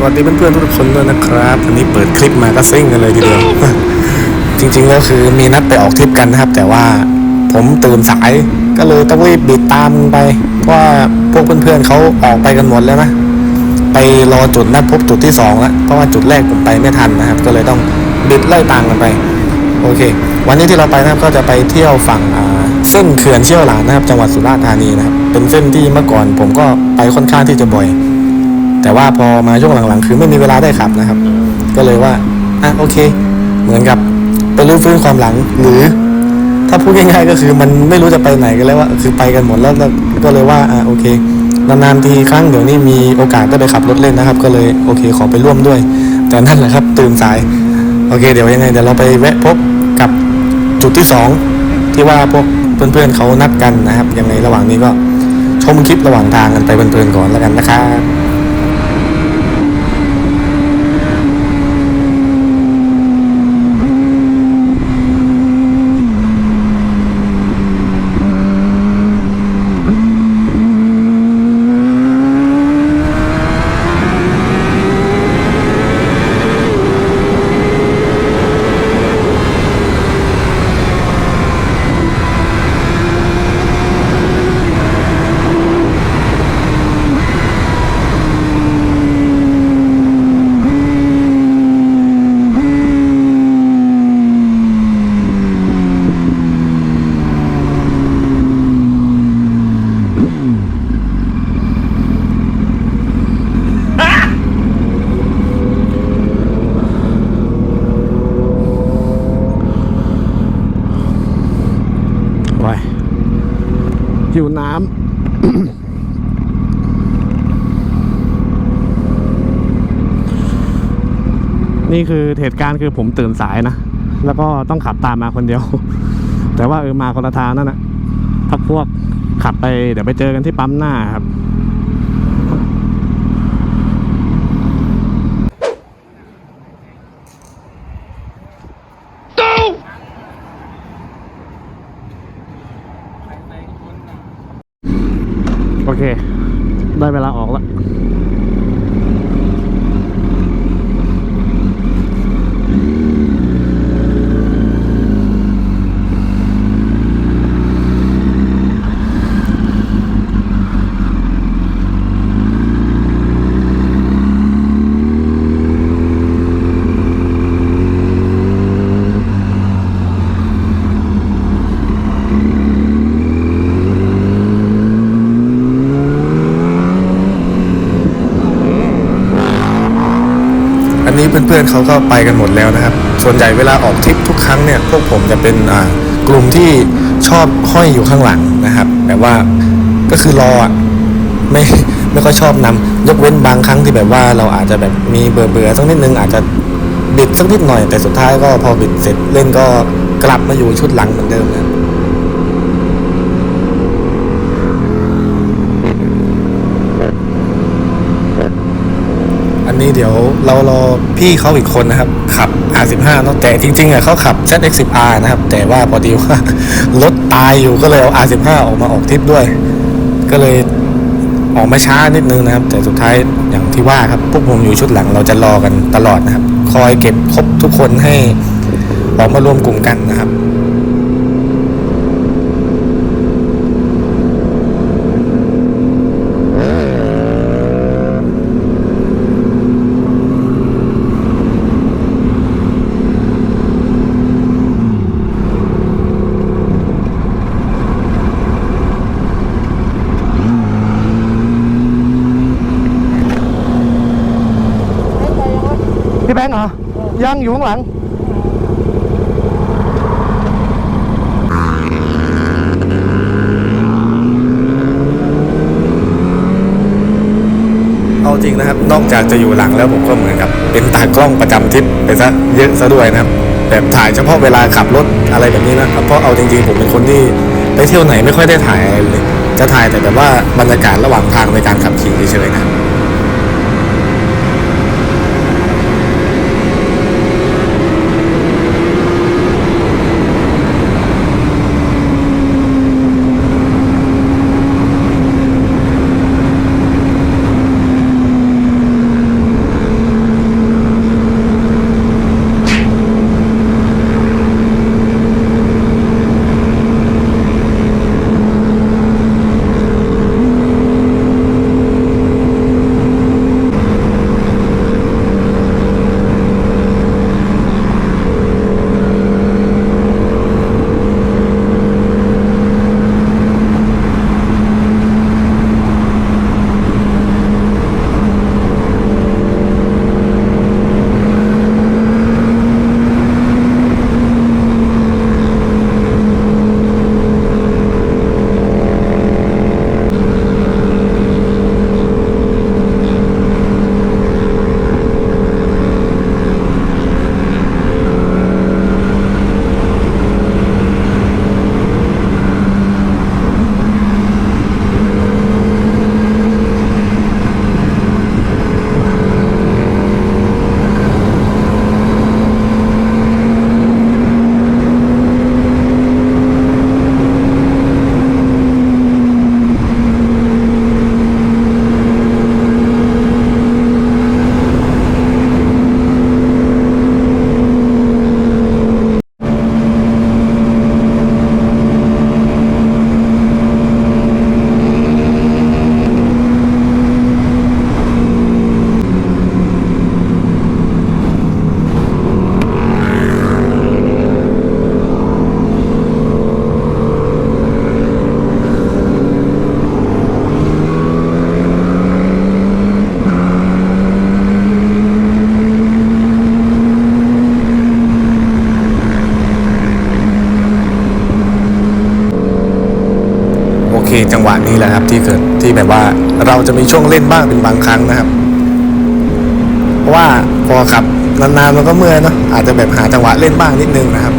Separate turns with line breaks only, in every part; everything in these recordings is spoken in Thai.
สวัสดีเพื่อนๆทุกคนด้วยนะครับวันนี้เปิดคลิปมาก็ซิ่งกันเลยทีเดียว จริงๆแล้วคือมีนัดไปออกทริปกันนะครับ แต่ว่าผมตื่นสายก็เลยต้องรีบบิดตามไป เพราะว่าพวกเพื่อนๆเขาออกไปกันหมดแล้วนะไปรอจุดนัดพบจุดที่สองแล้วเพราะว่าจุดแรกผมไปไม่ทันนะครับ ก็เลยต้องบิดไล่ตามกันไปโอเค วันนี้ที่เราไปนะครับก็จะไปเที่ยวฝั่งเส้นเขื่อนเชี่ยวหลานนะครับ จังหวัดสุราษฎร์ธานีนะครับเป็นเส้นที่เมื่อก่อนผมก็ไปค่อนข้างที่จะบ่อย แต่ว่าพอมาช่วงหลังๆ คือไม่มีเวลาได้ขับนะครับ ก็เลยว่าอะโอเค เหมือนกับไปรื้อฟื้นความหลังหรือ ถ้าพูดง่ายๆก็คือมันไม่รู้จะไปไหนกันแล้วว่าคือไปกันหมดแล้วก็เลยว่าอะโอเคนานๆทีครั้งเดี๋ยวนี้มีโอกาสได้ไปขับรถเล่นนะครับ ก็เลยโอเคขอไปร่วมด้วย แต่นั่นแหละครับตื่นสาย โอเค เดี๋ยวยังไงเดี๋ยวเราไปแวะพบกับจุดที่สองที่ว่าพวกเพื่อนๆเขานัดกันนะครับยังไงระหว่างนี้ก็ชมคลิประหว่างทางกันไปเพลินๆก่อนแล้วกันนะครับ ไว้ หิวน้ำ นี่คือเหตุการณ์คือผมตื่นสายนะ แล้วก็ต้องขับตามมาคนเดียว แต่ว่าเออมาคนละทางนั่นนะพักพวกขับไปเดี๋ยวไปเจอกันที่ปั๊มหน้าครับ โอเค ได้เวลาออกแล้ว เพื่อนๆเขาก็ไปกันหมดแล้วนะครับ ส่วนใหญ่เวลาออกทริปทุกครั้งเนี่ยพวกผมจะเป็นกลุ่มที่ชอบห้อยอยู่ข้างหลังนะครับแบบว่าก็คือรออะไม่ไม่ค่อยชอบนำยกเว้นบางครั้งที่แบบว่าเราอาจจะแบบมีเบื่อเบื่อสักนิดนึงอาจจะบิดสักนิดหน่อยแต่สุดท้ายก็พอบิดเสร็จเล่นก็กลับมาอยู่ชุดหลังเหมือนเดิมนะ อั นี้เดี๋ยวเรารอพี่เขาอีกคนนะครับ ขับ R15 เนอะแต่จริงๆอะเขาขับ ZX10R นะครับ แต่ว่าพอดีว่ารถตายอยู่ก็เลยเอา R15 ออกมาออกทริปด้วย ก็เลยออกมาช้านิดนึงนะครับ แต่สุดท้ายอย่างที่ว่าครับพวกผมอยู่ชุดหลังเราจะรอกันตลอดนะครับ คอยเก็บครบทุกคนให้ออกมารวมกลุ่มกันนะครับ พี่แบงค์เหรอ ยังอยู่ข้างหลัง เอาจริงนะครับ นอกจากจะอยู่หลังแล้วผมก็เหมือนกับ เป็นตากล้องประจำทริปไปซะเยอะซะด้วยนะครับแบบถ่ายเฉพาะเวลาขับรถอะไรแบบนี้นะครับเพราะเอาจริง ๆ ผมเป็นคนที่ไปเที่ยวไหนไม่ค่อยได้ถ่ายอะไรเลยจะถ่ายแต่แบบว่าบรรยากาศระหว่างทางในการขับขี่เฉยๆนะครับ จังหวะนี้แหละครับที่เกิดที่แบบว่าเราจะมีช่วงเล่นบ้างเป็นบางครั้งนะครับ เพราะว่าพอขับนานๆมันก็เมื่อยเนาะอาจจะแบบหาจังหวะเล่นบ้างนิดนึงนะครับ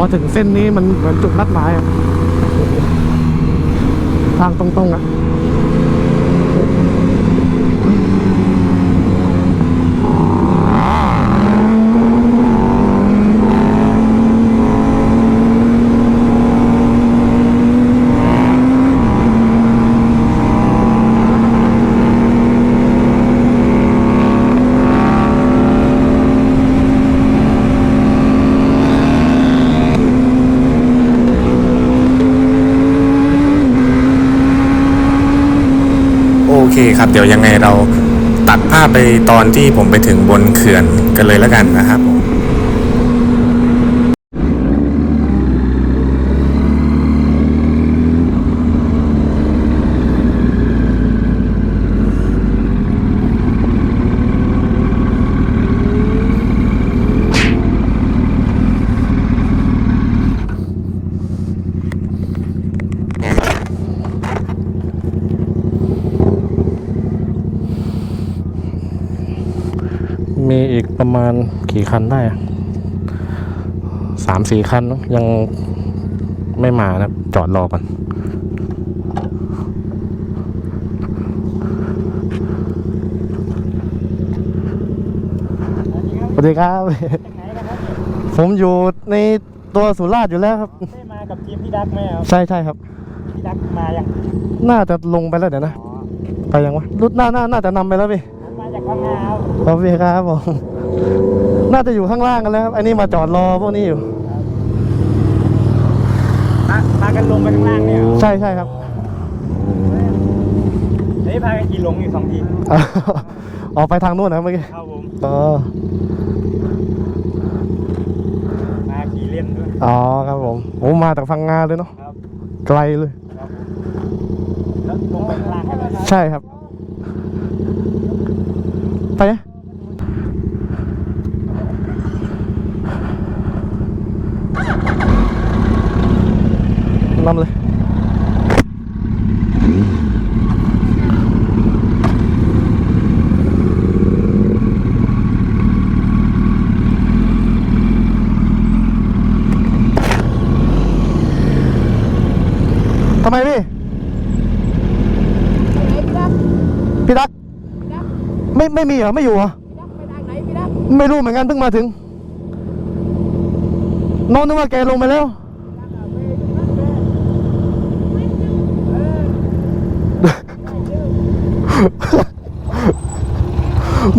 อถึงเส้นนี้มันเหมือนจุดนัดหมายอะทางตรงๆอะ
เคครับ เดี๋ยวยังไงเราตัดภาพไปตอนที่ผมไปถึงบนเขื่อนกันเลยแล้วกันนะครับผม
อีก ประมาณกี่คันได้อะสามสี่คันเนอะยังไม่มานะจอดรอก่อนสวัสดีครับ ผมอยู่ในตัวสุราษฎร์อยู่แล้วครับ
ได้มากับทีมพี่ดักไหมครับ
ใช่ใช่ครับ
พี่ดักมายัง
น่าจะลงไปแล้วเดี๋ยวนะ
อ๋อ
ไปยังวะรุดหน้าหน้าน่าจะนำไปแล้วพี่
ผมมาจากพังงาครับ
ขอบคุณครับผม น่าจะอยู่ข้างล่างกันแล้วครับ อันนี้มาจอดรอพวกนี้อยู่
มามากันลงไปข้างล่างเนี่ยเหรอ
ใช่ใช่ครับ
เฮ้ยพากันขี่ลงอยู่สองที
ออกไปทางนู้นนะครับเมื่อกี้
ครับผม
อ๋อ
มาขี่เล่นด้วย
อ๋อครับผมผมมาจากพังงาเลยเนาะ
ครับ
ไกลเลย
ครับผมแล้วลงไปข้างล่างกันเลยครับ
ใช่ครับ ไปนะ ลำเลย ทำไมพี่ พี่ดัก ไม่ไม่มีเหรอ ไม่อยู่เหรอ ไม่รู้เหมือนกันเพิ่งมาถึง น้องนึกว่าแกลงไปแล้ว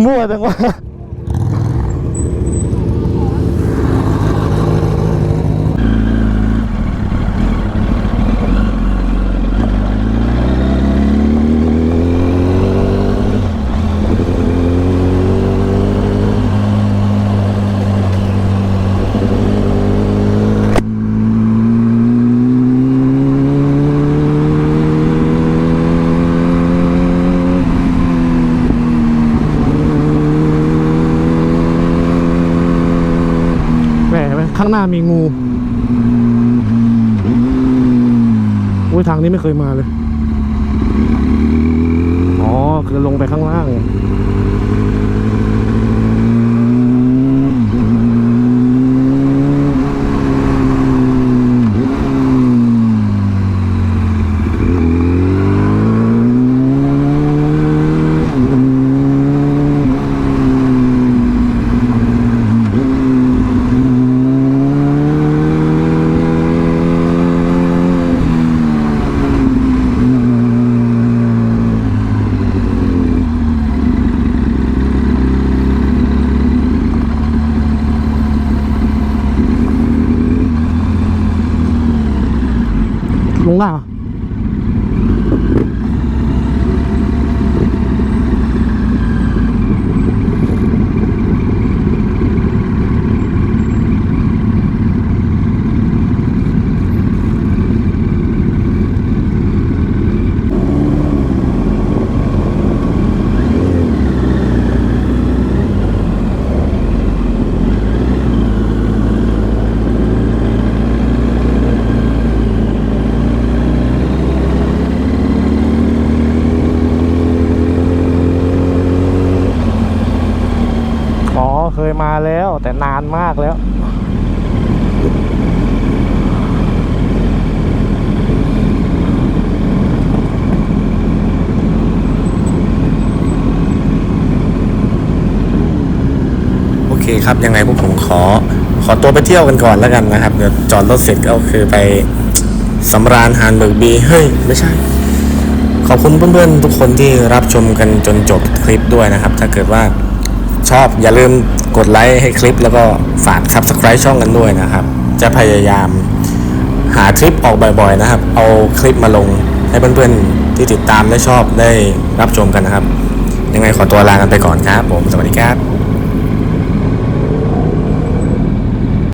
มั่วจังวะางหน้ามีงูอุ้ยทางนี้ไม่เคยมาเลย อ๋อ คือลงไปข้างล่าง ลงล่างเหรออ๋อ เคยมาแล้ว แต่นานมากแล้ว
โอเครับ ยังไงพวกผมขอ ขอตัวไปเที่ยวกันก่อนแล้วกันนะครับ เดี๋ยวจอดรถเสร็จก็คือไปสำราญหานเบิกบี เฮ้ย ไม่ใช่ ขอบคุณเพื่อนๆ ทุกคนที่รับชมกันจนจบคลิปด้วยนะครับ ถ้าเกิดว่าชอบอย่าลืมกดไลค์ให้คลิป แล้วก็ฝาก subscribe ช่องกันด้วยนะครับ จะพยายามหาคลิปออกบ่อยๆนะครับ เอาคลิปมาลงให้เพื่อนๆที่ติดตามและชอบได้รับชมกันนะครับ ยังไงขอตัวลากันไปก่อนครับ ผมสวัสดีครับ